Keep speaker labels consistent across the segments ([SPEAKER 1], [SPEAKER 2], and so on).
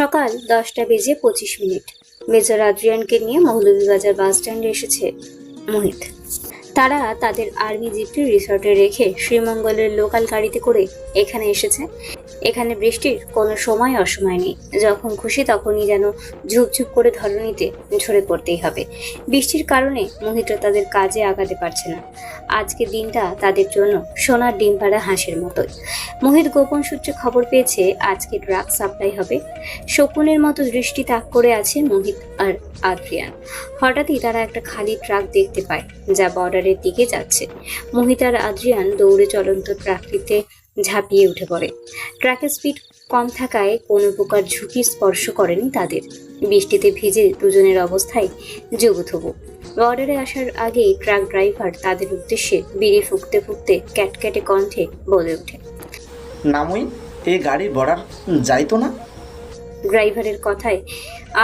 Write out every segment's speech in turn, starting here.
[SPEAKER 1] সকাল দশটা বেজে পঁচিশ মিনিট। মেজর আদ্রিয়ানকে নিয়ে মৌলভীবাজার বাস স্ট্যান্ডে এসেছে মোহিত। তারা তাদের আর্মি জিপটি রিসর্টে রেখে শ্রীমঙ্গলের লোকাল গাড়িতে করে এখানে এসেছে। এখানে বৃষ্টির কোনো সময় অসময় নেই। যখন খুশি তখনই যেন ঝুপঝুপ করে ধরণীতে ঝরে পড়তেই হবে। বৃষ্টির কারণে মোহিতরা তাদের কাজে আগাতে পারছে না। আজকে দিনটা তাদের জন্য সোনার ডিম পাড়া হাঁসের মতোই। মোহিত গোপন সূত্রে খবর পেয়েছে, আজকে ড্রাগ সাপ্লাই হবে। শকুনের মতো দৃষ্টি তাক করে আছে মোহিত আর আদ্রিয়ান। হঠাৎই তারা একটা খালি ট্রাক দেখতে পায়, যা বর্ডারের দিকে যাচ্ছে। মোহিত আর আদ্রিয়ান দৌড়ে চলন্ত ট্রাকটিতে ঝাঁপিয়ে উঠে পড়ে। ট্রাকের স্পিড কম থাকায় কোনো প্রকার ঝুঁকি স্পর্শ করেনি তাদের। বৃষ্টিতে ভিজে দুজনের অবস্থায় জবুথবু বর্ডারে আসার আগেই ট্রাক ড্রাইভার তাদের উদ্দেশ্যে বিড়ি ফুঁকতে ফুঁকতে ক্যাটক্যাটে কণ্ঠে বলে ওঠে।
[SPEAKER 2] নামই এ গাড়ি বর্ডার যাইতো না?
[SPEAKER 1] ড্রাইভারের কথায়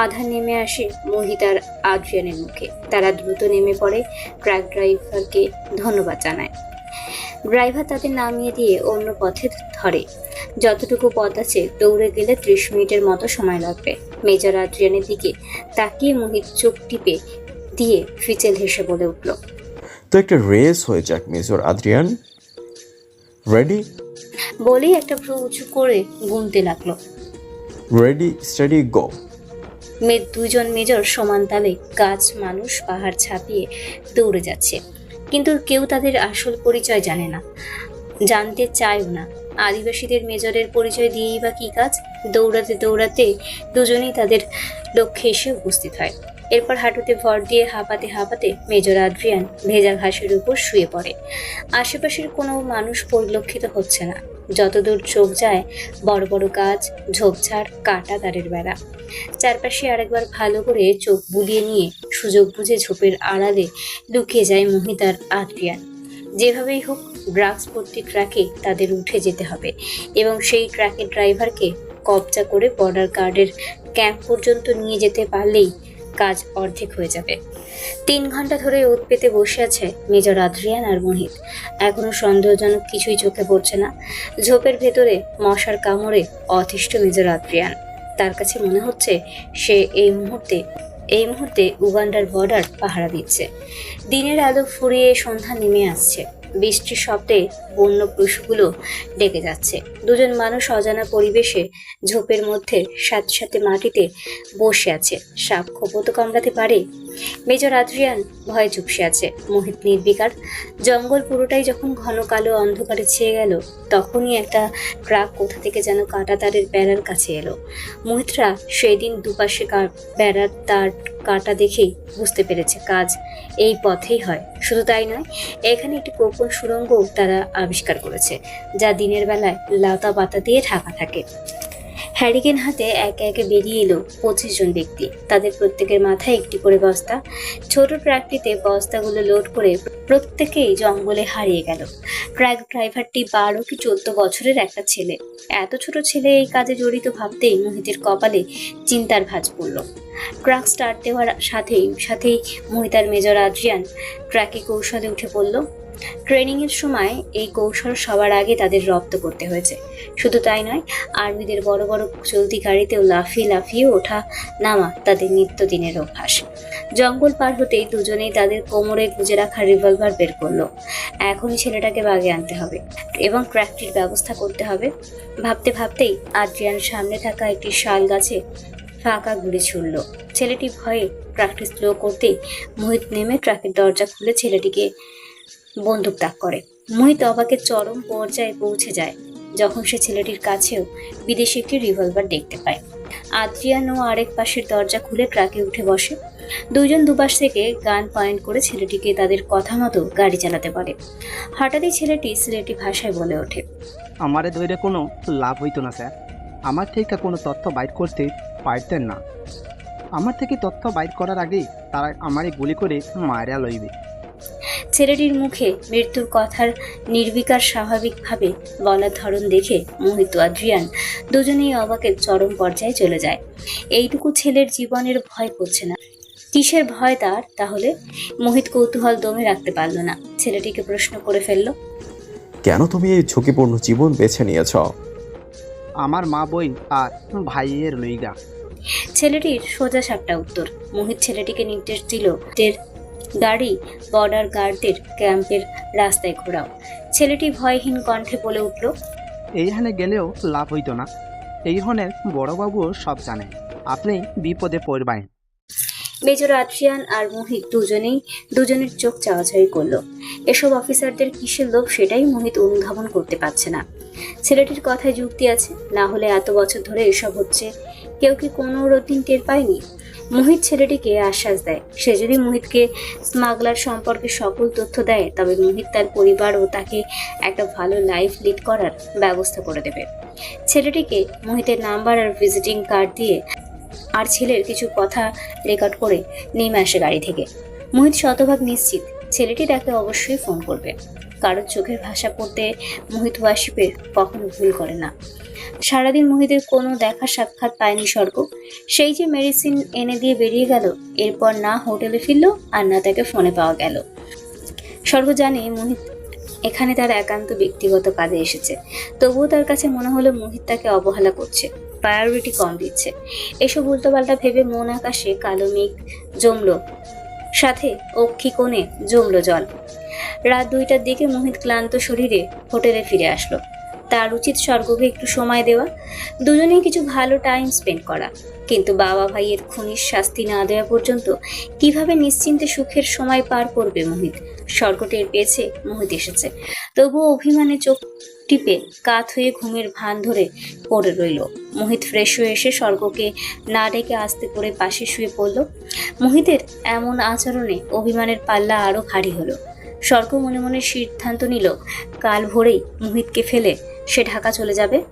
[SPEAKER 1] আধা নেমে আসে মোহিত আর আদ্রিয়ানের মুখে। তারা দ্রুত নেমে পড়ে ট্রাক ড্রাইভারকে ধন্যবাদ জানায়। ড্রাইভার তাদের নামিয়ে দিয়ে অন্য পথে ধরে। যতটুকু পথ আছে দৌড়ে গেলে ত্রিশ মিনিটের মতো সময় লাগবে। মেজর আদ্রিয়ানের দিকে তাকিয়ে মোহিত চোখ টিপে দিয়ে ফিচেল হেসে বলে উঠল
[SPEAKER 3] তো একটা রেস হয়ে যাক মেজর আদ্রিয়ান। রেডি
[SPEAKER 1] বলেই একটা ভ্রু উঁচু করে গুনতে লাগল।
[SPEAKER 3] রেডি স্টাডি গো
[SPEAKER 1] মে দুজন মেজর সমান তালে গাছ মানুষ পাহাড় ছাপিয়ে দৌড়ে যাচ্ছে। কিন্তু কেউ তাদের আসল পরিচয় জানে না। জানতে চায়ও না। আদিবাসীদের মেজরের পরিচয় দিয়েই বা কী কাজ? দৌড়াতে দৌড়াতে দুজনেই তাদের লক্ষ্যে এসে উপস্থিত হয়। এরপর হাঁটুতে ভর দিয়ে হাঁপাতে হাঁপাতে মেজর আদ্রিয়ান ভেজা ঘাসের উপর শুয়ে পড়ে। আশেপাশের কোনো মানুষ পরিলক্ষিত হচ্ছে না। যতদূর চোখ যায়, বড় বড় গাছ, ঝোপঝাড়, কাটা তারের বেড়া। চারপাশে আরেকবার ভালো করে চোখ বুলিয়ে নিয়ে সুযোগ বুঝে ঝোপের আড়ালে লুকিয়ে যায় মোহিতার আদ্রিয়ান। যেভাবেই হোক, ড্রাগস ভর্তি ট্র্যাকে তাদের উঠে যেতে হবে এবং সেই ট্র্যাকের ড্রাইভারকে কবজা করে বর্ডার গার্ডের ক্যাম্প পর্যন্ত নিয়ে যেতে পারলেই কাজ অর্ধেক হয়ে যাবে। তিন ঘণ্টা ধরে ওত পেতে বসে আছে মেজর আদ্রিয়ান আর মোহিত। এখনও সন্দেহজনক কিছুই চোখে পড়ছে না। ঝোপের ভেতরে মশার কামড়ে অতিষ্ঠ মেজর আদ্রিয়ান। তার কাছে মনে হচ্ছে সে এই মুহূর্তে এই মুহূর্তে উগান্ডার বর্ডার পাহারা দিচ্ছে। দিনের আলো ফুরিয়ে সন্ধ্যা নেমে আসছে। বৃষ্টির শব্দে বন্য পশুগুলো ডেকে যাচ্ছে। দুজন মানুষ অজানা পরিবেশে ঝোপের মধ্যে সাথে সাথে মাটিতে বসে আছে। সাপ খোপও তো কামড়াতে পারে। মেজর আদ্রিয়ান ভয়ে চুপসে আছে, মোহিত নির্বিকার। জঙ্গল পুরোটাই যখন ঘন কালো অন্ধকারে ছেয়ে গেল, তখনই একটা ট্রাক কোথা থেকে যেন কাটা তারের বেড়ার কাছে এলো। মোহিতরা সেই দিন দুপাশে বেড়ার তার কাটা দেখেই বুঝতে পেরেছে কাজ এই পথেই হয়। শুধু তাই নয়, এখানে একটি গোপন সুড়ঙ্গও তারা আবিষ্কার করেছে, যা দিনের বেলায় লতা পাতা দিয়ে ঢাকা থাকে। হ্যারিকেন হাতে একে একে বেরিয়ে এলো পঁচিশ জন ব্যক্তি। তাদের প্রত্যেকের মাথায় একটি করে বস্তা। ছোট ট্রাকটিতে বস্তাগুলো লোড করে প্রত্যেকেই জঙ্গলে হারিয়ে গেল। ট্রাক ড্রাইভারটি বারো কি চোদ্দ বছরের একটা ছেলে। এত ছোট ছেলে এই কাজে জড়িত ভাবতেই মোহিতের কপালে চিন্তার ভাঁজ পড়ল। ট্রাক স্টার্ট দেওয়ার সাথেই সাথেই মোহিতার মেজর আদ্রিয়ান ট্রাকে কৌশলে উঠে পড়ল। ট্রেনিংয়ের সময় এই কৌশল সবার আগে তাদের রপ্ত করতে হয়েছে। শুধু তাই নয়, আর্মিদের বড় বড় চলতি গাড়িতেও লাফিয়ে লাফিয়ে ওঠা নামা তাদের নিত্যদিনের অভ্যাস। জঙ্গল পার হতেই দুজনেই তাদের কোমরে গুজে রাখা রিভলভার বের করল। এখনই ছেলেটাকে বাগে আনতে হবে এবং ট্র্যাকটির ব্যবস্থা করতে হবে। ভাবতে ভাবতেই আদ্রিয়ান সামনে থাকা একটি শাল গাছে ফাঁকা গুলি ছুড়ল। ছেলেটি ভয়ে ট্রাকটি স্লো করতেই মোহিত নেমে ট্রাকের দরজা খুলে ছেলেটিকে বন্দুক তাক করে। মোহিত অবাকের চরম পর্যায়ে পৌঁছে যায়, যখন সে ছেলেটির কাছেও বিদেশি একটি রিভলভার দেখতে পায়। আদ্রিয়ান আরেক পাশের দরজা খুলে ট্রাকে উঠে বসে। দুজন দুপাশ থেকে গান পয়েন্ট করে ছেলেটিকে তাদের কথা মতো গাড়ি চালাতে পারে হঠাৎই ছেলেটি সিলেটি ভাষায় বলে ওঠে,
[SPEAKER 4] আমারে ধরে কোনো লাভ হইতো না, স্যার। আমার থেকে কোনো তথ্য বাইর করতে পারতেন না। আমার থেকে তথ্য বাইর করার আগেই তারা আমারে গুলি করে মারা লইবে।
[SPEAKER 1] ছেলেটির মুখে মৃত্যুর কথার নির্বিকার স্বাভাবিকভাবে বলার ধরন দেখে মোহিত আদ্রিয়ান দুজনেই অবাকের চরম পর্যায়ে চলে যায়। এইটুকু ছেলের জীবনের ভয় করছে না। কিসের ভয় তার? তাহলে মোহিত কৌতূহল দমে রাখতে পারল না। ছেলেটিকে প্রশ্ন করে ফেলল
[SPEAKER 3] কেন তুমি এই ঝুঁকিপূর্ণ জীবন বেছে নিয়েছ?
[SPEAKER 4] আমার মা বই আর ভাইয়ের লইগা।
[SPEAKER 1] ছেলেটির সোজা সাপটা উত্তর। মোহিত ছেলেটিকে নির্দেশ দিল গাড়ি বর্ডার গার্ডদের ক্যাম্পের রাস্তায় ঘোরাও। ছেলেটি ভয়হীন কণ্ঠে বলে উঠল
[SPEAKER 4] এইখানে গেলেও লাভ হইতো না। এইখানের বড়বাবুও সব জানে। আপনি বিপদে পড়বেন।
[SPEAKER 1] মেজর আদ্রিয়ান আর মোহিত দুজনেই দুজনের চোখ চাওয়াচাই করল। এসব অফিসারদের কিসের লোভ সেটাই মোহিত অনুধাবন করতে পারছে না। ছেলেটির কথায় যুক্তি আছে না হলে এত বছর ধরে এসব হচ্ছে। কেউ কি কোনো দিন টের পায়নি? মোহিত ছেলেটিকে আশ্বাস দেয়। সে যদি মোহিতকে স্মাগলার সম্পর্কে সকল তথ্য দেয়, তবে মোহিত তার পরিবার ও তাকে একটা ভালো লাইফ লিড করার ব্যবস্থা করে দেবে। ছেলেটিকে মোহিতের নাম্বার আর ভিজিটিং কার্ড দিয়ে আর ছেলের কিছু কথা রেকর্ড করে নেমে আসে গাড়ি থেকে। মোহিত শতভাগ নিশ্চিত ছেলেটি তাকে অবশ্যই ফোন করবে। কারোর চোখের ভাষা পড়তে মোহিত ওয়াসিপের কখনো ভুল করে না। সারাদিন মোহিতের কোনো দেখা সাক্ষাৎ পায়নি স্বর্গ। সেই যে মেডিসিন এনে দিয়ে বেরিয়ে গেল, এরপর না হোটেলে ফিরলো আর না তাকে ফোনে পাওয়া গেল। স্বর্গ জানে মোহিত এখানে তার একান্ত ব্যক্তিগত কাজে এসেছে। তবুও তার কাছে মনে হলো মোহিত তাকে অবহেলা করছে প্রায়োরিটি কম দিচ্ছে। এসব উল্টোপাল্টা ভেবে মন আকাশে কালো মেঘ জমলো। সাথে অক্ষি কোণে জমলো জল। রাত দুইটার দিকে মোহিত ক্লান্ত শরীরে হোটেলে ফিরে আসলো। তার উচিত স্বর্গকে একটু সময় দেওয়া, দুজনেই কিছু ভালো টাইম স্পেন্ড করা। কিন্তু বাবা ভাইয়ের খুনির শাস্তি না দেওয়া পর্যন্ত কীভাবে নিশ্চিন্তে সুখের সময় পার করবে মোহিত? স্বর্গ টের পেয়েছে, মোহিত এসেছে। তবুও অভিমানে চোখ টিপে কাত হয়ে ঘুমের ভান ধরে পড়ে রইল। মোহিত ফ্রেশ হয়ে এসে স্বর্গকে না ডেকে আস্তে করে পাশে শুয়ে পড়ল। মোহিতের এমন আচরণে অভিমানের পাল্লা আরও ভারী হলো। স্বর্গ মনে মনে সিদ্ধান্ত নিল, কাল ভোরেই মোহিতকে ফেলে সে ঢাকা চলে যাবে।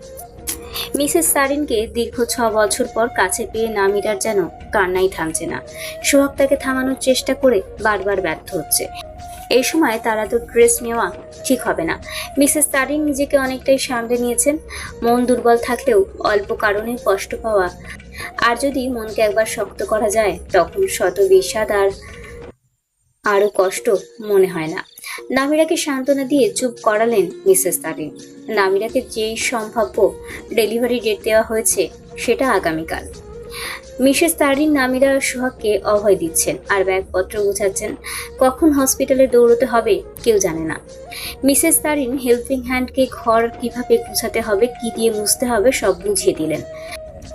[SPEAKER 1] মিসেস সারিনকে দীর্ঘ ছ বছর পর কাছে পেয়ে নামিরার যেন কান্নাই থামছে না। সোহাগ তাকে থামানোর চেষ্টা করে বারবার ব্যর্থ হচ্ছে। এই সময় তারা তো ড্রেস নেওয়া ঠিক হবে না। মিসেস তারিন নিজেকে অনেকটাই সামলে নিয়েছেন। মন দুর্বল থাকলেও অল্প কারণে কষ্ট পাওয়া। আর যদি মনকে একবার শক্ত করা যায়, তখন শত বিষাদ আর আরও কষ্ট মনে হয় না। নামিরাকে সান্ত্বনা দিয়ে চুপ করালেন মিসেস তারিন নামিরাকে যেই সম্ভাব্য ডেলিভারি ডেট দেওয়া হয়েছে, সেটা আগামীকাল। মিসেস তারিন নামিরা সোহাগকে অভয় দিচ্ছেন আর ব্যাগপত্র গুছাচ্ছেন। কখন হসপিটালে দৌড়তে হবে কেউ জানে না। মিসেস তারিন হেল্পিং হ্যান্ডকে ঘর কীভাবে গুছাতে হবে, কি দিয়ে মুছতে হবে সব বুঝিয়ে দিলেন।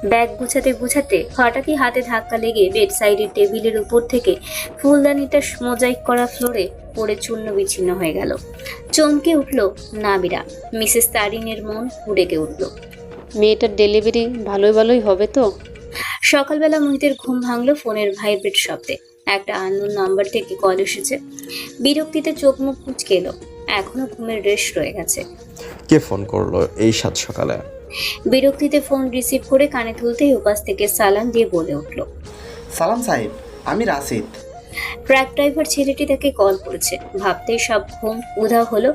[SPEAKER 1] ব্যাগ গুছাতে গুছাতে হঠাৎই হাতে ধাক্কা লেগে বেড সাইডের টেবিলের উপর থেকে ফুলদানিটা মোজাইক করা ফ্লোরে পড়ে চূর্ণ বিচ্ছিন্ন হয়ে গেল। চমকে উঠল নাবিরা। মিসেস তারিনের মন উড়েকে উঠল।
[SPEAKER 5] মেয়েটার ডেলিভারি ভালোই ভালোই হবে তো?
[SPEAKER 1] সকালবেলা মোহিতের ঘুম ভাঙলো ফোনের ভাইব্রেট শব্দে। একটা আননোন নাম্বার থেকে কল এসেছে। বিরক্তিতে চোখ মুখ কুচকে এলো। এখনও ঘুমের রেশ রয়ে গেছে।
[SPEAKER 3] কে ফোন করল এই সাত সকালে?
[SPEAKER 1] বিরক্তিতে ফোন রিসিভ করে কানে তুলতেই উপাস থেকে সালাম দিয়ে বলে উঠল।
[SPEAKER 2] সালাম সাহেব আমি রাশিদ।
[SPEAKER 1] ট্রাক ড্রাইভার ছেলেটি তাকে কল করেছে। ভাবতেই সব ঘুম উধা হলো।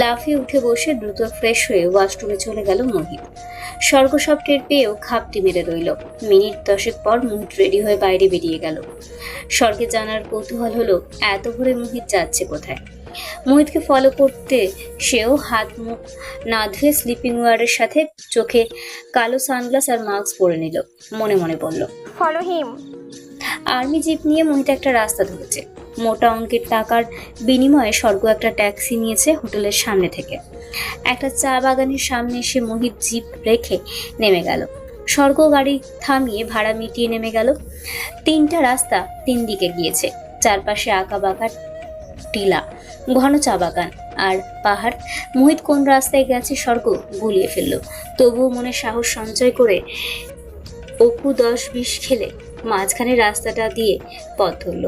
[SPEAKER 1] লাফিয়ে উঠে বসে দ্রুত ফ্রেশ হয়ে ওয়াশরুমে চলে গেল মোহিত স্বর্গ সব টের পেয়েও খাপটি মেরে রইল। মিনিট দশেক পর মোহিত রেডি হয়ে বাইরে বেরিয়ে গেল। স্বর্গে জানার কৌতূহল হলো এত ভোরে মোহিত যাচ্ছে কোথায়? মোহিতকে ফলো করতে সেও হাত মুখ না ধুয়ে স্লিপিং ওয়ারের সাথে চোখে কালো সানগ্লাস আর মাস্ক পরে নিল মনে মনে বলল।
[SPEAKER 6] ফলো হিম
[SPEAKER 1] আর্মি জিপ নিয়ে মোহিত একটা রাস্তা ধরেছে। মোটা অঙ্কের টাকার বিনিময়ে স্বর্গ একটা ট্যাক্সি নিয়েছে হোটেলের সামনে থেকে। একটা চা বাগানের সামনে এসে মোহিত জিপ রেখে নেমে গেল। স্বর্গ গাড়ি থামিয়ে ভাড়া মিটিয়ে নেমে গেল। তিনটা রাস্তা তিন দিকে গিয়েছে। চারপাশে আঁকা বাঁকা টিলা। ঘন চা বাগান। আর পাহাড়, মোহিত কোন রাস্তায় গেছে স্বর্গ গুলিয়ে ফেলল। তবুও মনে সাহস সঞ্চয় করে অপু দশ বিশ খেলে মাঝখানে রাস্তাটা দিয়ে পথ ধরল।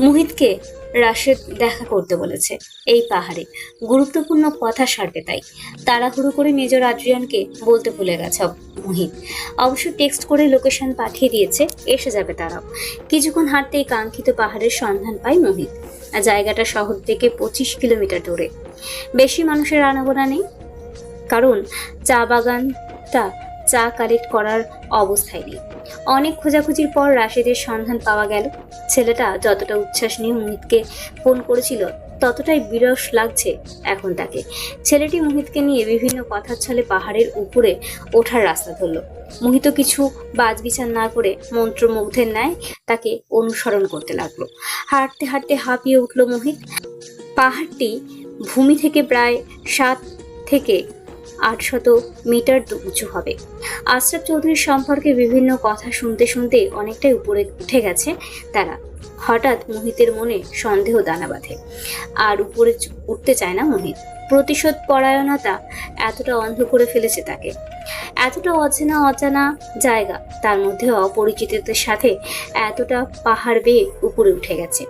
[SPEAKER 1] মোহিতকে রাশেদ দেখা করতে বলেছে। এই পাহাড়ে। গুরুত্বপূর্ণ কথা সারবে তাই। তাড়াহুড়ো করে মেজর আদ্রিয়ানকে বলতে ভুলে গেছে মোহিত। অবশ্য টেক্সট করে লোকেশন পাঠিয়ে দিয়েছে, এসে যাবে তারাও। কিছুক্ষণ হাঁটতেই কাঙ্ক্ষিত পাহাড়ের সন্ধান পায় মোহিত। জায়গাটা শহর থেকে পঁচিশ কিলোমিটার দূরে। বেশি মানুষের আনাগোনা নেই। কারণ চা বাগানটা চা কালেক্ট করার অবস্থায় নেই। অনেক খোঁজাখুঁজির পর রাশেদের সন্ধান পাওয়া গেল। ছেলেটা যতটা উচ্ছ্বাস নিয়ে মোহিতকে ফোন করেছিল, ততটাই বিরস লাগছে এখন তাকে। ছেলেটি মোহিতকে নিয়ে বিভিন্ন কথার ছলে পাহাড়ের উপরে ওঠার রাস্তা ধরল। মোহিত কিছু বাজবিচার না করে মন্ত্রমুগ্ধের ন্যায় তাকে অনুসরণ করতে লাগল। হাঁটতে হাঁটতে হাঁপিয়ে উঠল মোহিত। পাহাড়টি ভূমি থেকে প্রায় সাত থেকে আটশত মিটার উঁচু হবে। আশরাফ চৌধুরীর সম্পর্কে বিভিন্ন কথা শুনতে শুনতে অনেকটাই উপরে উঠে গেছে তারা। হঠাৎ মোহিতের মনে সন্দেহ দানা বাঁধে। আর উপরে উঠতে চায় না মোহিত। প্রতিশোধ পরায়ণতা এতটা অন্ধ করে ফেলেছে তাকে। এতটা অচেনা অজানা জায়গা তার মধ্যে অপরিচিতদের সাথে এতটা পাহাড় বেয়ে উপরে উঠে গেছে।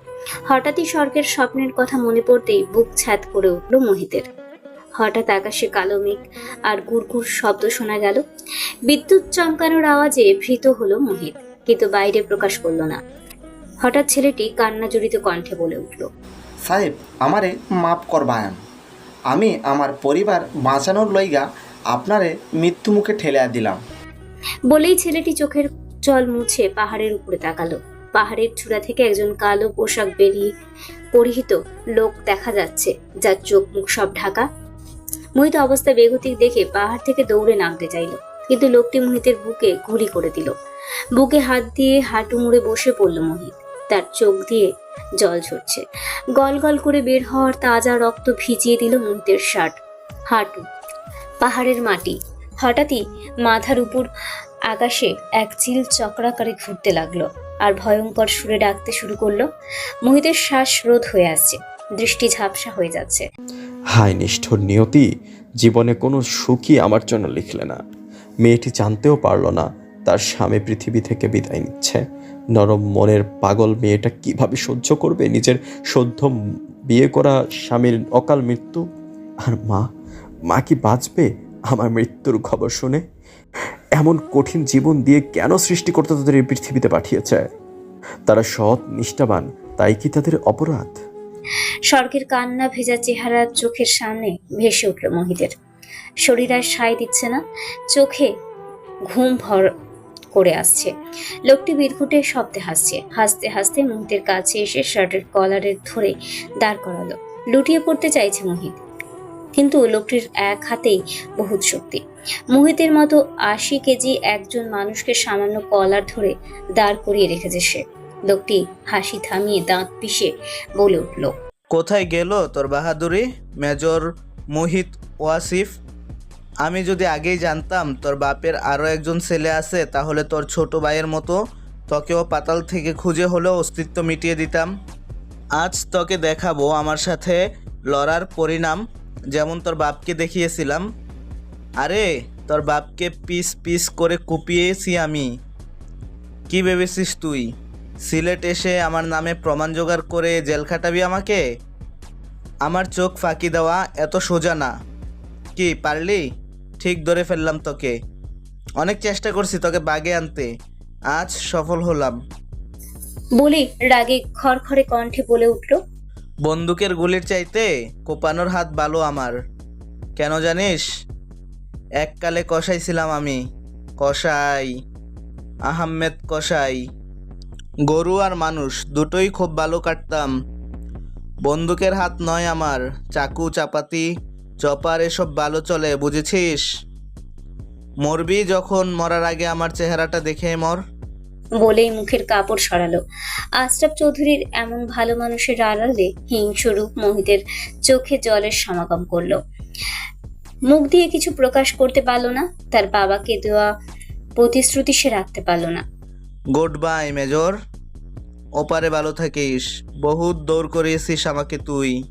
[SPEAKER 1] হঠাৎই স্বর্গের স্বপ্নের কথা মনে পড়তেই বুক ছাদ করে উঠল মোহিতের। হঠাৎ আকাশে কালো মেঘ আর গুড়গুড় শব্দ শোনা গেল। বিদ্যুৎ চমকানোর আওয়াজে ভীত হলো মোহিত কিন্তু বাইরে প্রকাশ করল না। হঠাৎ ছেলেটি কান্না জড়িত কণ্ঠে বলে উঠল
[SPEAKER 2] সাহেব আমারে মাপ করবায়ন। আমি আমার পরিবার বাঁচানোর লইগা আপনারে মৃত্যু মুখে ঠেলে দিলাম।
[SPEAKER 1] বলেই ছেলেটি চোখের জল মুছে পাহাড়ের উপরে তাকালো। পাহাড়ের চূড়া থেকে একজন কালো পোশাক বেরিয়ে পরিহিত লোক দেখা যাচ্ছে যার চোখ মুখ সব ঢাকা। মোহিত অবস্থা বেগতিক দেখে পাহাড় থেকে দৌড়ে নামতে চাইল, কিন্তু লোকটি মোহিতের বুকে গুলি করে দিল। বুকে হাত দিয়ে হাঁটু মুড়ে বসে পড়ল মোহিত। তার চোখ দিয়ে জল ঝরছে। গল গল করে বের হওয়ার তাজা রক্ত ভিজিয়ে দিল মোহিতের শার্ট। হাঁটু, পাহাড়ের মাটি। হঠাৎই মাথার উপর আকাশে এক চিল চক্রাকারে ঘুরতে লাগল আর ভয়ঙ্কর সুরে ডাকতে শুরু করল। মোহিতের শ্বাস রোধ হয়ে আসছে। দৃষ্টি ঝাপসা হয়ে যাচ্ছে।
[SPEAKER 3] হায় নিষ্ঠুর নিয়তি, জীবনে কোনো সুখই আমার জন্য লিখলে না। মেয়েটি জানতেও পারল না, তার স্বামী পৃথিবী থেকে বিদায় নিচ্ছে। নরম মনের পাগল মেয়েটা কীভাবে সহ্য করবে? নিজের সদ্য বিয়ে করা স্বামীর অকাল মৃত্যু? আর মা মা কি বাঁচবে? আমার মৃত্যুর খবর শুনে? এমন কঠিন জীবন দিয়ে কেন সৃষ্টিকর্তা তাদের এই পৃথিবীতে পাঠিয়েছে? তারা সৎ, নিষ্ঠাবান, তাই কি তাদের অপরাধ?
[SPEAKER 1] স্বর্গের কান্না ভেজা চেহারা চোখের সামনে ভেসে উঠল মোহিতের। শরীর আর সায় দিচ্ছে না, চোখে ঘুম ভর করে আসছে। লোকটি বিদঘুটে শব্দে হাসছে। হাসতে হাসতে মোহিতের কাছে এসে শার্টের কলারের ধরে দাঁড় করালো। লুটিয়ে পড়তে চাইছে মোহিত, কিন্তু লোকটির এক হাতেই বহুত শক্তি। মোহিতের মতো আশি কেজি একজন মানুষকে সামান্য কলার ধরে দাঁড় করিয়ে রেখেছে সে। লোকটি হাসি থামিয়ে দাঁত পিষে বলে উঠল,
[SPEAKER 6] কোথায় গেল তোর বাহাদুরি? মেজর মোহিত ওয়াসিফ, আমি যদি আগেই জানতাম তোর বাপের আরও একজন ছেলে আছে, তাহলে তোর ছোট ভাইয়ের মতো তোকেও পাতাল থেকে খুঁজে হলেও অস্তিত্ব মিটিয়ে দিতাম। আজ তোকে দেখাবো আমার সাথে লড়ার পরিণাম, যেমন তোর বাপকে দেখিয়েছিলাম। আরে, তোর বাপকে পিস পিস করে কুপিয়েছি আমি। কি ভেবেছিস তুই? সিলেট এসে আমার নামে প্রমাণ জোগাড় করে জেল খাটাবি আমাকে? আমার চোখ ফাঁকি দেওয়া এত সোজা না। কি পারলি? ঠিক ধরে ফেললাম তোকে। অনেক চেষ্টা করছি তোকে বাগে আনতে। আজ সফল হলাম।
[SPEAKER 1] বলে রাগে খড়খড়ে কণ্ঠে বলে উঠল
[SPEAKER 6] বন্দুকের গুলির চাইতে কোপানোর হাত ভালো আমার। কেন জানিস? এককালে কষাই ছিলাম আমি। কষাই আহমেদ কষাই। গরু আর মানুষ, দুটোই খুব ভালো কাটতাম। বন্দুকের হাত নয় আমার, চাকু, চাপাতি, চপার, এসব ভালো চলে, বুঝেছিস? মরবি যখন, মরার আগে আমার চেহারাটা দেখে মর।
[SPEAKER 1] বলেই মুখের কাপড় সরালো। আশরাফ চৌধুরীর এমন ভালো মানুষের আড়ালে হিংস্বরূপ মোহিতের চোখে জলের সমাগম করল। মুখ দিয়ে কিছু প্রকাশ করতে পারল না, তার বাবাকে দেওয়া প্রতিশ্রুতি সে রাখতে পারল না।
[SPEAKER 6] Good bye major. ওপারে ভালো থাকিস। বহুত দৌড় করিয়েছিস আমাকে তুই।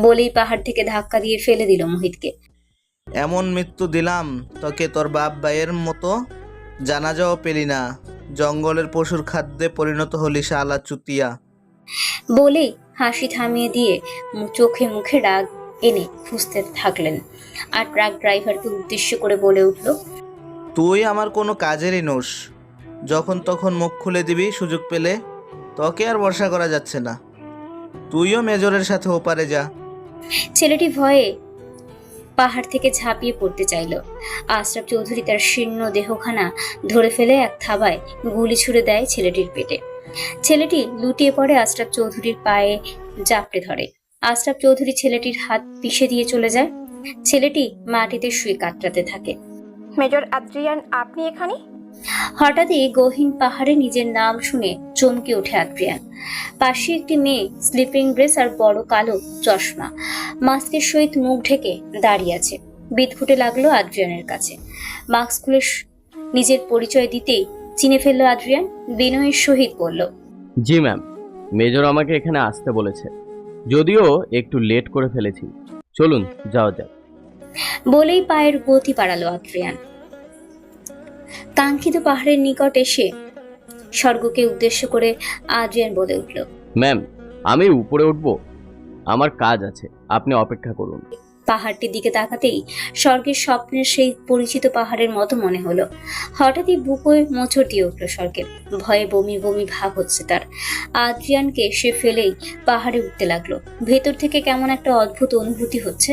[SPEAKER 1] বলেই পাহাড় থেকে ধাক্কা দিয়ে ফেলে দিল মোহিতকে।
[SPEAKER 6] এমন মৃত্যু দিলাম তোকে তোর বাপ ভাইয়ের মতো জানাজাও পেলি না। জঙ্গলের পশুর খাদ্যে পরিণত হলি শালা চুতিয়া।
[SPEAKER 1] বলেই হাসি থামিয়ে দিয়ে চোখে মুখে রাগ এনে খুঁজতে থাকলেন। আর ট্রাক ড্রাইভারকে উদ্দেশ্য করে বলে উঠল
[SPEAKER 6] তুই আমার কোনো কাজেরই নোস। যখন তখন মুখ খুলে দিবি সুযোগ পেলে। তোকে আর ভরসা করা যাচ্ছে না। তুইও মেজরের সাথে ওপারে যা।
[SPEAKER 1] ছেলেটি ভয়ে পাহাড় থেকে ঝাঁপিয়ে পড়তে চাইল। আশরাফ চৌধুরী তার শীর্ণ দেহখানা ধরে ফেলে এক থাবায় গুলি ছুড়ে দেয় ছেলেটির পেটে। ছেলেটি লুটিয়ে পড়ে আশরাফ চৌধুরীর পায়ে জাপড়ে ধরে। আশরাফ চৌধুরী ছেলেটির হাত পিষে দিয়ে চলে যায়। ছেলেটি মাটিতে শুয়ে কাতরাতে থাকে।
[SPEAKER 7] মেজর আদ্রিয়ান আপনি এখানে?
[SPEAKER 1] হঠাৎই গহীন পাহাড়ে নিজের নাম শুনে চমকে ওঠে আদ্রিয়ান। পাশে একটি মেয়ে স্লিপিং ড্রেস আর বড় কালো চশমা। মাস্কের সহিত মুখ ঢেকে দাঁড়িয়ে আছে। বিদঘুটে লাগল আদ্রিয়ানের কাছে। মাস্ক খুলে নিজের পরিচয় দিতেই চিনে ফেলল আদ্রিয়ান বিনয়ের সহিত বলল
[SPEAKER 8] জি ম্যাম মেজর আমাকে এখানে আসতে বলেছে। যদিও একটু লেট করে ফেলেছি। চলুন যাওয়া যাক।
[SPEAKER 1] বলেই পায়ের গতি বাড়ালো আদ্রিয়ান। কাঙ্ক্ষিত পাহাড়ের নিকট এসে স্বর্গকে উদ্দেশ্য করে আদ্রিয়ান বলে উঠল
[SPEAKER 8] ম্যাম আমি উপরে উঠব। আমার কাজ আছে আপনি অপেক্ষা করুন।
[SPEAKER 1] পাহাড়টির দিকে তাকাতেই স্বর্গের স্বপ্নের সেই পরিচিত পাহাড়ের মতো মনে হলো। হঠাৎই বুকোয় মোচড় দিয়ে উঠল স্বর্গের ভয়ে বমি বমি ভাব হচ্ছে তার। আদ্রিয়ানকে সে ফেলেই পাহাড়ে উঠতে লাগল। ভেতর থেকে কেমন একটা অদ্ভুত অনুভূতি হচ্ছে।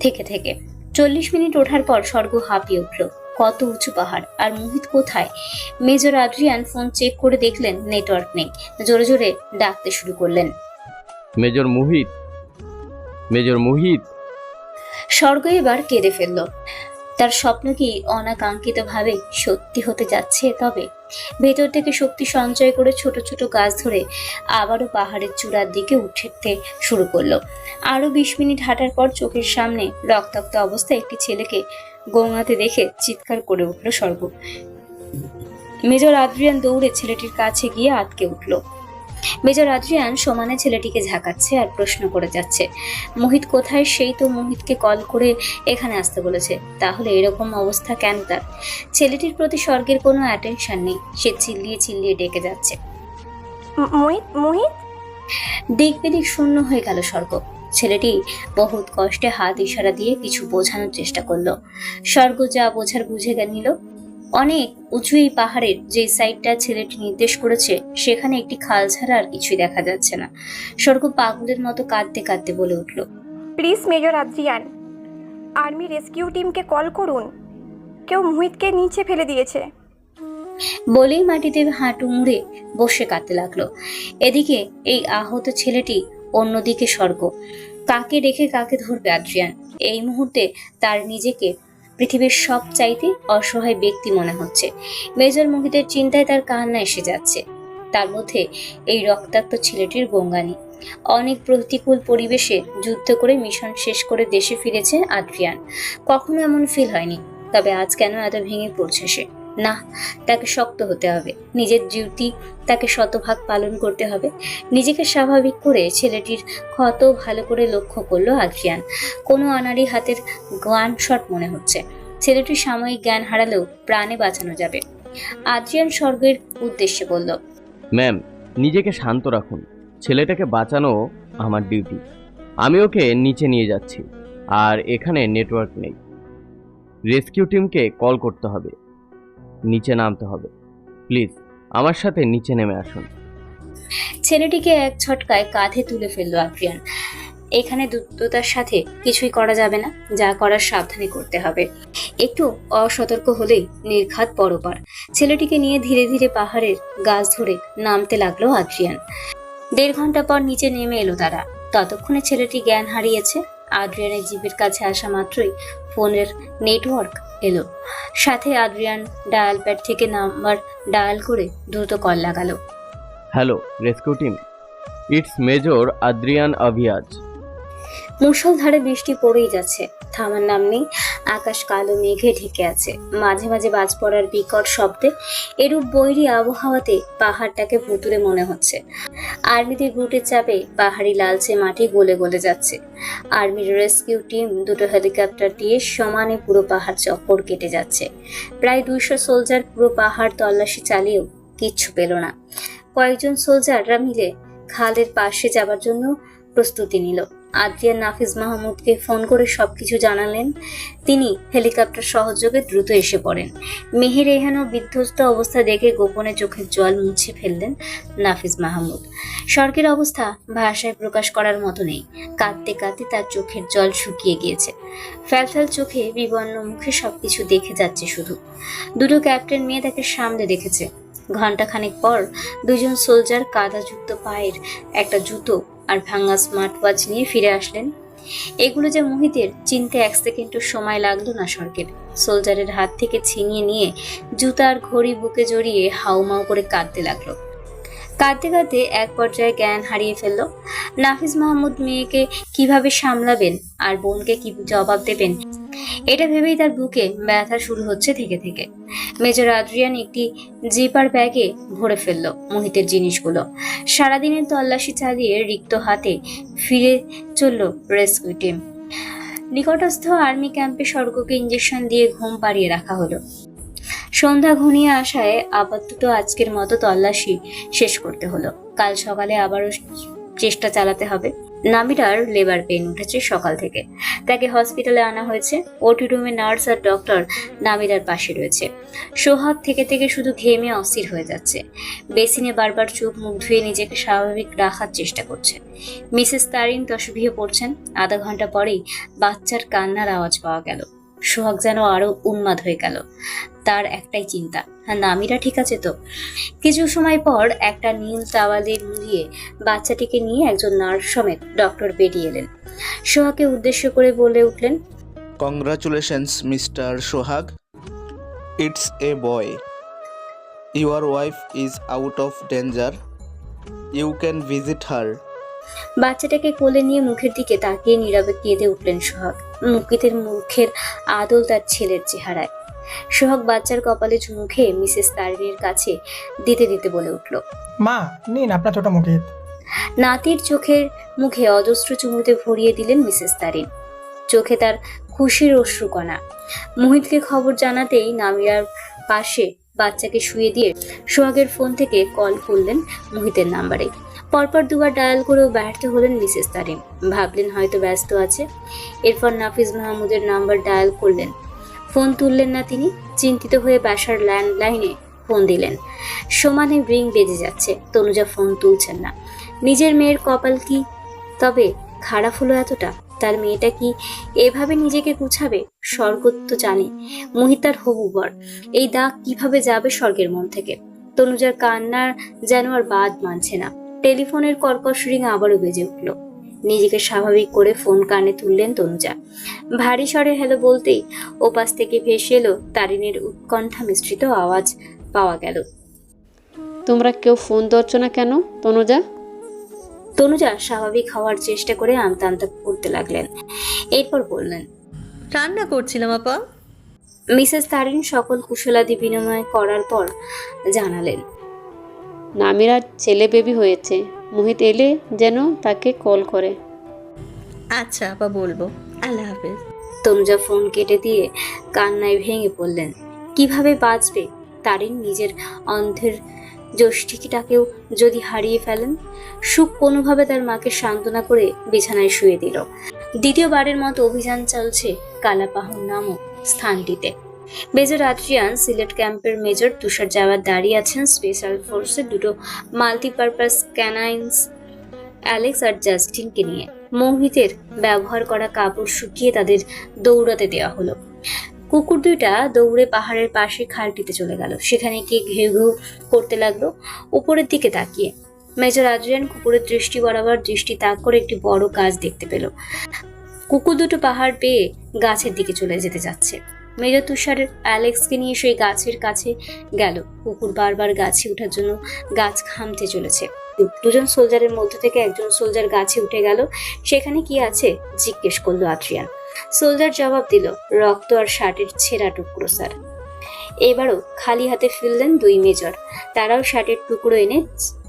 [SPEAKER 1] থেকে থেকে চল্লিশ মিনিট ওঠার পর স্বর্গ হাঁপিয়ে উঠল। কত উঁচু পাহাড়? আর মোহিত কোথায়? মেজর আদ্রিয়ান ফোন চেক করে দেখলেন নেটওয়ার্ক নেই। জোরে জোরে ডাকতে শুরু করলেন।
[SPEAKER 8] মেজর মুহিত? মেজর মুহিত?
[SPEAKER 1] স্বর্গ এবার কেঁদে ফেলল। তার স্বপ্ন কি অনাকাঙ্ক্ষিতভাবে সত্যি হতে যাচ্ছে? তবে ভেতর থেকে শক্তি সঞ্চয় করে ছোট ছোট গাছ ধরে আবারও পাহাড়ের চূড়ার দিকে উঠতে শুরু করল। আরও বিশ মিনিট হাঁটার পর চোখের সামনে রক্তাক্ত অবস্থায় একটি ছেলেকে গঙ্গাতে দেখে চিৎকার করে উঠল স্বর্গ। মেজর আদ্রিয়ান দৌড়ে ছেলেটির কাছে গিয়ে আটকে উঠল। মেজর আদ্রিয়ান সমানে ছেলেটিকে ঝাঁকাচ্ছে আর প্রশ্ন করে যাচ্ছে মোহিত কোথায়? সেই তো মোহিতকে কল করে এখানে আসতে বলেছে। তাহলে এরকম অবস্থা কেন তার? ছেলেটির প্রতি স্বর্গের কোনো অ্যাটেনশন নেই। সে চিল্লিয়ে চিল্লিয়ে ডেকে যাচ্ছে।
[SPEAKER 7] মোহিত মোহিত?
[SPEAKER 1] দিক বেদিক শূন্য হয়ে গেল স্বর্গ। ছেলেটি বহুত কষ্টে হাত ইশারা দিয়ে কিছু বোঝানোর চেষ্টা করল। স্বর্গ যা বোঝার বুঝে নিল। অনেক উঁচু এই পাহাড়ের যে সাইডটা ছেলেটি নির্দেশ করেছে সেখানে একটি খাল ছাড়া আর কিছুই দেখা যাচ্ছে না। স্বর্গ পাগলের মতো কাঁদতে কাঁদতে বলে উঠল
[SPEAKER 7] please major Adrian army rescue টিমকে কল করুন। কেউ মুহিতকে নিচে ফেলে দিয়েছে।
[SPEAKER 1] বলেই মাটিতে হাঁটু মুড়ে বসে কাঁদতে লাগল। এদিকে এই আহত ছেলেটি অন্যদিকে স্বর্গ। কাকে রেখে কাকে ধরবে আদ্রিয়ান? এই মুহূর্তে তার নিজেকে পৃথিবীর সব চাইতে অসহায় ব্যক্তি মনে হচ্ছে। মেজর মোহিতের চিন্তায় তার কান্না এসে যাচ্ছে। তার মধ্যে এই রক্তাক্ত ছেলেটির গঙ্গানি। অনেক প্রতিকূল পরিবেশে যুদ্ধ করে মিশন শেষ করে দেশে ফিরেছে আদ্রিয়ান। কখনো এমন ফিল হয়নি, তবে আজ কেন এত ভেঙে পড়ছে সে? না, তাকে শক্ত হতে হবে। নিজের ডিউটি তাকে শতভাগ পালন করতে হবে। নিজেকে স্বাভাবিক করে ছেলেটির ক্ষত ভালো করে লক্ষ্য করল আদ্রিয়ান। কোনো অনারি হাতের গান শট মনে হচ্ছে। ছেলেটির সাময়িক জ্ঞান হারালেও প্রাণে বাঁচানো যাবে। আদ্রিয়ান স্বর্গের উদ্দেশ্যে বলল,
[SPEAKER 8] ম্যাম, নিজেকে শান্ত রাখুন। ছেলেটাকে বাঁচানো আমার ডিউটি। আমি ওকে নিচে নিয়ে যাচ্ছি, আর এখানে নেটওয়ার্ক নেই। রেস্কিউ টিমকে কল করতে হবে। নিচে নামতে হবে। প্লিজ, আমার সাথে নিচে নেমে আসুন।
[SPEAKER 1] ছেলেটিকে এক ছটকায় কাঁধে তুলে ফেলল আদ্রিয়ান এখানে দ্রুততার সাথে কিছুই করা যাবে না, যা করার সাবধানে করতে হবে। একটু অসতর্ক হলেই নির্ঘাত পরপার। ছেলেটিকে নিয়ে ধীরে ধীরে পাহাড়ের গাছ ধরে নামতে লাগল আদ্রিয়ান দেড় ঘণ্টা পর নিচে নেমে এলো তারা। ততক্ষণে ছেলেটি জ্ঞান হারিয়েছে। আদ্রিয়ানের জীবের কাছে আসা মাত্রই ফোনের নেটওয়ার্ক এলো। সাথে আদ্রিয়ান ডায়াল প্যাড থেকে নাম্বার ডায়াল করে দ্রুত কল লাগালো।
[SPEAKER 8] Hello rescue team. It's major Adrian Aviaz.
[SPEAKER 1] মুষলধারে বৃষ্টি পড়েই যাচ্ছে। থামার নাম নেই। আকাশ কালো মেঘে ঢেকে আছে। মাঝে মাঝে বাজ পড়ার বিকট শব্দে এরূপ বৈরি আবহাওয়াতে পাহাড়টাকে ভুতুরে মনে হচ্ছে। আর্মিদের গুটের চাপে পাহাড়ি লালচে মাটি গলে গলে যাচ্ছে। আর্মির রেস্কিউ টিম দুটো হেলিকপ্টার দিয়ে সমানে পুরো পাহাড় চক্কর কেটে যাচ্ছে। প্রায় দুইশো সোলজার পুরো পাহাড় তল্লাশি চালিয়েও কিচ্ছু পেল না। কয়েকজন সোলজাররা মিলে খালের পাশে যাবার জন্য প্রস্তুতি নিল। আদ্রিয়ান নাফিজ মাহমুদকে ফোন করে সবকিছু জানালেন। তিনি হেলিকপ্টার সহযোগে দ্রুত এসে পড়েন। মেহের এহেন বিধ্বস্ত অবস্থা দেখে গোপনে চোখের জল মুছে ফেললেন নাফিজ মাহমুদ। স্বর্গের অবস্থা ভাষায় প্রকাশ করার মতো নেই। কাঁদতে কাঁদতে তার চোখের জল শুকিয়ে গিয়েছে। ফ্যালফ্যাল চোখে বিবর্ণ মুখে সবকিছু দেখে যাচ্ছে শুধু। দুটো ক্যাপ্টেন মেয়ে তাকে সামনে দেখেছে। ঘন্টাখানেক পর দুজন সোলজার কাদাযুক্ত পায়ের একটা জুতো আর ভাঙা স্মার্ট ওয়াচ নিয়ে ফিরে আসলেন। এগুলো যে মোহিতের, চিনতে এক সেকেন্ডও সময় লাগল না সরকের সোলজারের হাত থেকে ছিনিয়ে নিয়ে জুতার ঘড়ি বুকে জড়িয়ে হাউমাউ করে কাঁদতে লাগল। কাঁদতে কাঁদতে এক পর্যায়ে জ্ঞান হারিয়ে ফেলল। নাফিস মাহমুদ মেয়েকে কীভাবে সামলাবেন আর বোনকে কি জবাব দেবেন? এটা ভেবেই তার বুকে ব্যথা শুরু হচ্ছে থেকে থেকে। মেজর আদ্রিয়ান একটি জিপার ব্যাগে ভরে ফেলল মোহিতের জিনিসগুলো। সারাদিনের তল্লাশি চালিয়ে রিক্ত হাতে ফিরে চলল রেস্কিউ টিম। নিকটস্থ আর্মি ক্যাম্পে স্বর্গকে ইঞ্জেকশন দিয়ে ঘুম পাড়িয়ে রাখা হলো। সন্ধ্যা ঘনিয়ে আসায় আপাতত আজকের মতো তল্লাশি শেষ করতে হলো। কাল সকালে আবারও চেষ্টা চালাতে হবে। নামিরার লেবার পেন উঠেছে সকাল থেকে। তাকে হসপিটালে আনা হয়েছে। ওটি রুমে নার্স আর ডক্টর নামিরার পাশে রয়েছে। সোহাগ থেকে থেকে শুধু ঘেমে অস্থির হয়ে যাচ্ছে। বেসিনে বারবার চোখ মুখ ধুয়ে নিজেকে স্বাভাবিক রাখার চেষ্টা করছে। মিসেস তারিন তসবিহে পড়ছেন। আধা ঘণ্টা পরেই বাচ্চার কান্নার আওয়াজ পাওয়া গেল। সোহাগ যেন আরও উন্মাদ হয়ে গেল। তার একটাই চিন্তা। হ্যাঁ নামিরা ঠিক আছে তো? কিছু সময় পর একটা নীল তাওয়ালে মুড়িয়ে বাচ্চাটিকে নিয়ে একজন নার্স সমেত ডক্টর বেরিয়ে এলেন। সোহাগকে উদ্দেশ্য করে বলে উঠলেন
[SPEAKER 6] congratulations mister Sohag. It's a boy. Your wife is out of danger. You can visit her.
[SPEAKER 1] বাচ্চাটাকে কোলে নিয়ে মুখের দিকে তাকিয়ে নীরবে কেঁদে উঠলেন সোহাগ। মুকিতের মুখের আদল তার ছেলের চেহারায়। সোহাগ বাচ্চার কপালে চুমু খেয়ে মিসেস তারিনের কাছে দিতে দিতে বলে উঠল।
[SPEAKER 9] মা নিন আপনার ছোট মুখিত
[SPEAKER 1] নাতির চোখের মুখে অজস্র চুমুতে ভরিয়ে দিলেন মিসেস তারিন। চোখে তার খুশির অশ্রুকণা। মোহিতকে খবর জানাতেই নামিরার পাশে বাচ্চাকে শুয়ে দিয়ে সোহাগের ফোন থেকে কল করলেন মোহিতের নাম্বারে। পরপর দুবার ডায়াল করেও ব্যর্থ হলেন মিসেস তারিন। ভাবলেন হয়তো ব্যস্ত আছে। এরপর নাফিজ মাহমুদের নাম্বার ডায়াল করলেন ফোন তুললেন না তিনি। চিন্তিত হয়ে বাসার ল্যান্ডলাইনে ফোন দিলেন। সমানে রিং বেজে যাচ্ছে। তনুজা ফোন তুলছেন না। নিজের মেয়ের কপাল কি তবে খারাপ হলো এতটা? তার মেয়েটা কি এভাবে নিজেকে গুছাবে? স্বর্গ তো জানে। মোহিত তার হবু বর। এই দাগ কীভাবে যাবে স্বর্গের মন থেকে? তনুজার কান্নার যেন আর বাদ মানছে না। টেলিফোনের কর্কশ রিং আবারও বেজে উঠল। নিজেকে স্বাভাবিক করে ফোন কানে তুললেন তনুজা। ভারী স্বরে হ্যালো বলতেই ওপাশ থেকে ভেসে এলো তারিনের উৎকণ্ঠা মিশ্রিত আওয়াজ পাওয়া গেল।
[SPEAKER 5] তোমরা কেউ ফোন ধরছো না কেন তনুজা?
[SPEAKER 1] তনুজা স্বাভাবিক হওয়ার চেষ্টা করে আমতা আমতা করতে লাগলেন। এরপর বললেন
[SPEAKER 10] রান্না করছিলাম আপা।
[SPEAKER 1] মিসেস তারিন সকল কুশলাদি বিনিময় করার পর জানালেন
[SPEAKER 5] নামিরার ছেলে বেবি হয়েছে। মোহিত এলে যেন তাকে কল করে।
[SPEAKER 10] আচ্ছা আপা বলব। আল্লাহ হাফেজ।
[SPEAKER 1] তনুজা ফোন কেটে দিয়ে কান্নায় ভেঙে পড়লেন। কীভাবে বাঁচবে? তারিন নিজের অন্ধের জ্যোষ্ঠিটাকেও যদি হারিয়ে ফেলেন, সুখ কোনোভাবে তার মাকে সান্ত্বনা করে বিছানায় শুয়ে দিল। দ্বিতীয়বারের মতো অভিযান চলছে কালাপাহর নামক স্থানটিতে। মেজর আদ্রিয়ান সিলেট ক্যাম্পের মেজর তুষার যাওয়ার দাঁড়িয়ে আছেন স্পেশাল ফোর্সের দুটো মাল্টিপারপাস ক্যানাইন্স, অ্যালেক্স আর জাস্টিনকে নিয়ে। মোহিতের ব্যবহার করা কাপড় শুকিয়ে তাদের দৌড়াতে দেওয়া হলো। কুকুর দুইটা দৌড়ে পাহাড়ের পাশে খালটিতে চলে গেল। সেখানে গিয়ে ঘেউ ঘেউ করতে লাগল। উপরের দিকে তাকিয়ে মেজর আদ্রিয়ান কুকুরের দৃষ্টি বরাবর দৃষ্টি তাক করে একটি বড় গাছ দেখতে পেল। কুকুর দুটো পাহাড় পেয়ে গাছের দিকে চলে যেতে যাচ্ছে। মেজর তুষার অ্যালেক্সকে নিয়ে সেই গাছের কাছে গেল। কুকুর বারবার গাছে ওঠার জন্য গাছ খামতে চলেছে। দুজন সোলজারের মধ্যে থেকে একজন সোলজার গাছে উঠে গেল। সেখানে কি আছে? জিজ্ঞেস করল আদ্রিয়ান। সোলজার জবাব দিল, রক্ত আর শার্টের ছেঁড়া টুকরো, স্যার। এবারও খালি হাতে ফিরলেন দুই মেজর। তারাও শার্টের টুকরো এনে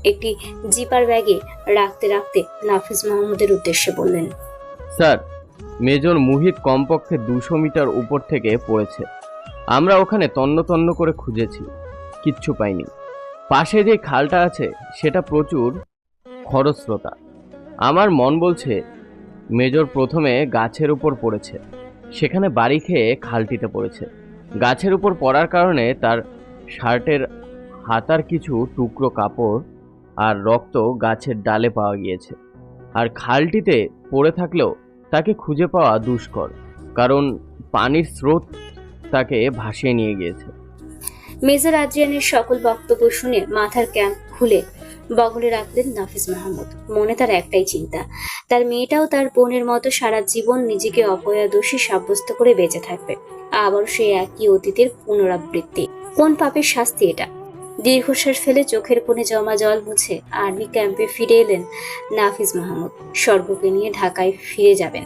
[SPEAKER 1] একটি জিপার ব্যাগে রাখতে রাখতে নাফিজ মাহমুদের উদ্দেশ্যে বললেন,
[SPEAKER 8] স্যার মেজর মুহিত কমপক্ষে দুশো মিটার উপর থেকে পড়েছে। আমরা ওখানে তন্ন তন্ন করে খুঁজেছি, কিচ্ছু পাইনি। পাশে যে খালটা আছে, সেটা প্রচুর খরস্রোতা। আমার মন বলছে, মেজর প্রথমে গাছের উপর পড়েছে। সেখানে বাড়ি খেয়ে খালটিতে পড়েছে। গাছের উপর পড়ার কারণে তার শার্টের হাতার কিছু টুকরো কাপড় আর রক্ত গাছের ডালে পাওয়া গিয়েছে। আর খালটিতে পড়ে থাকলেও তাকে খুঁজে পাওয়া দুষ্কর, কারণ পানির স্রোত তাকে ভাসিয়ে নিয়ে গিয়েছে।
[SPEAKER 1] মেজর আদ্রিয়ানের সকল বক্তব্য শুনে মাথার ক্যাম্প খুলে বগলে রাখলেন নাফিস মাহমুদ। মনে তার একটাই চিন্তা, তার মেয়েটাও তার বোনের মতো সারা জীবন নিজেকে অপয়া দোষী সাব্যস্ত করে বেঁচে থাকবে। আবার সেই একই অতীতের পুনরাবৃত্তি। কোন পাপের শাস্তি এটা? দীর্ঘশ্বাস ফেলে চোখের কোণে জমা জল মুছে আর্মি ক্যাম্পে ফিরে এলেন নাফিজ মাহমুদ। স্বর্গকে নিয়ে ঢাকায় ফিরে যাবেন।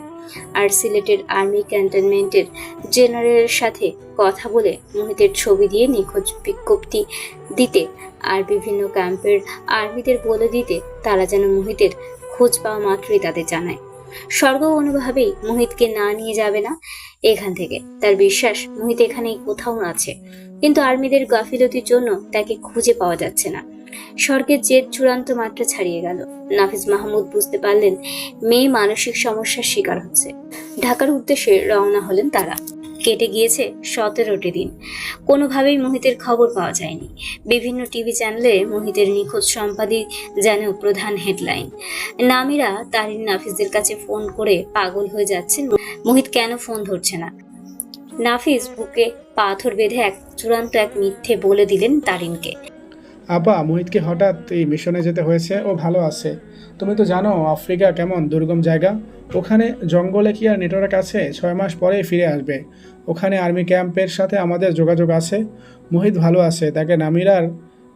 [SPEAKER 1] আর সিলেটের আর্মি ক্যান্টনমেন্টের জেনারেলের সাথে কথা বলে মোহিতের ছবি দিয়ে নিখোঁজ বিজ্ঞপ্তি দিতে আর বিভিন্ন ক্যাম্পের আর্মিদের বলে দিতে তারা যেন মোহিতের খোঁজ পাওয়া মাত্রই তাদের জানায়। স্বর্গ অনুভাবেই মোহিতকে না নিয়ে যাবে না। এখান থেকে। তার বিশ্বাস মোহিত এখানে কোথাও আছে। কিন্তু আর্মিদের গাফিলতির জন্য তাকে খুঁজে পাওয়া যাচ্ছে না। স্বর্গের জেদ চূড়ান্ত মাত্রা ছাড়িয়ে গেল। নাফিজ মাহমুদ বুঝতে পারলেন মেয়ে মানসিক সমস্যার শিকার হচ্ছে। ঢাকার উদ্দেশ্যে রওনা হলেন তারা। কেটে গিয়েছে সতেরোটি দিন। কোনোভাবেই মোহিতের খবর পাওয়া যায়নি। বিভিন্ন টিভি চ্যানেলে মোহিতের নিখোঁজ সম্পাদিক যেন প্রধান হেডলাইন। নামিরা তারিন নাফিজদের কাছে ফোন করে পাগল হয়ে যাচ্ছেন মোহিত কেন ফোন ধরছে না? নাফিজ বুকে পাথর বেঁধে এক চূড়ান্ত এক মিথ্যে বলে দিলেন তারিনকে।
[SPEAKER 9] আপা মোহিতকে হঠাৎ এই মিশনে যেতে হয়েছে। ও ভালো আছে। তুমি তো জানো আফ্রিকা কেমন দুর্গম জায়গা। ওখানে জঙ্গলে কি আর নেটওয়ার্ক আছে? ছয় মাস পরেই ফিরে আসবে। ওখানে আর্মি ক্যাম্পের সাথে আমাদের যোগাযোগ আছে। মোহিত ভালো আছে। তাকে নামিরার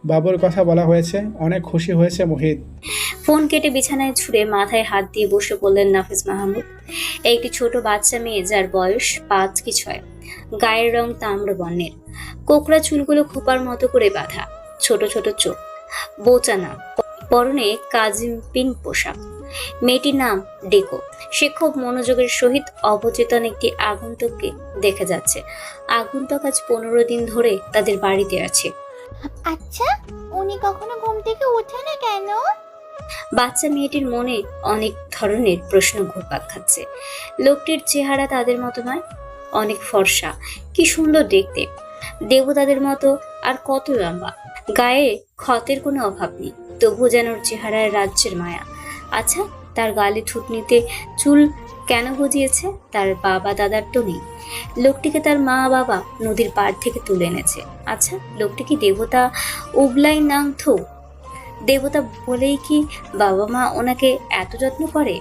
[SPEAKER 9] বাবুর কথা বলা হয়েছে। অনেক খুশি হয়েছে মোহিত।
[SPEAKER 1] ফোন কেটে বিছানায় ছুঁড়ে মাথায় হাত দিয়ে বসে পড়লেন নাফিজ মাহমুদ। একটি ছোট বাচ্চা মেয়ে যার বয়স পাঁচ কি ছয় গায়ের রং তাম্র বর্ণের। কোকড়া চুলগুলো খোপার মতো করে বাঁধা। ছোট ছোট চোখ। বোচা নাম পরনে কাজিম পিন পোশাক। মেয়েটির নাম ডেকো। সে খুব মনোযোগের সহিত অবচেতন একটি আগন্তুককে দেখে যাচ্ছে। আগন্তুক আজ পনেরো দিন ধরে তাদের বাড়িতে আছে।
[SPEAKER 11] আচ্ছা উনি কখনো ঘুম থেকে ওঠে না কেন?
[SPEAKER 1] বাচ্চা মেয়েটির মনে অনেক ধরনের প্রশ্ন ঘুরপাক খাচ্ছে। লোকটির চেহারা তাদের মতো নয় অনেক ফর্সা। কি সুন্দর দেখতে। দেবতাদের মতো আর কত লম্বা। গায়ে ক্ষতের কোনো অভাব নেই। তবুও যেন ওর চেহারায় রাজ্যের মায়া। আচ্ছা তার গালে ঠুটনিতে চুল কেন গজিয়েছে? তার বাবা দাদার তো নেই। লোকটিকে তার মা বাবা নদীর পাড় থেকে তুলে এনেছে। আচ্ছা লোকটি কি দেবতা উবলাই নাং দেবতা বলেই কি বাবা মা ওনাকে এত যত্ন করে?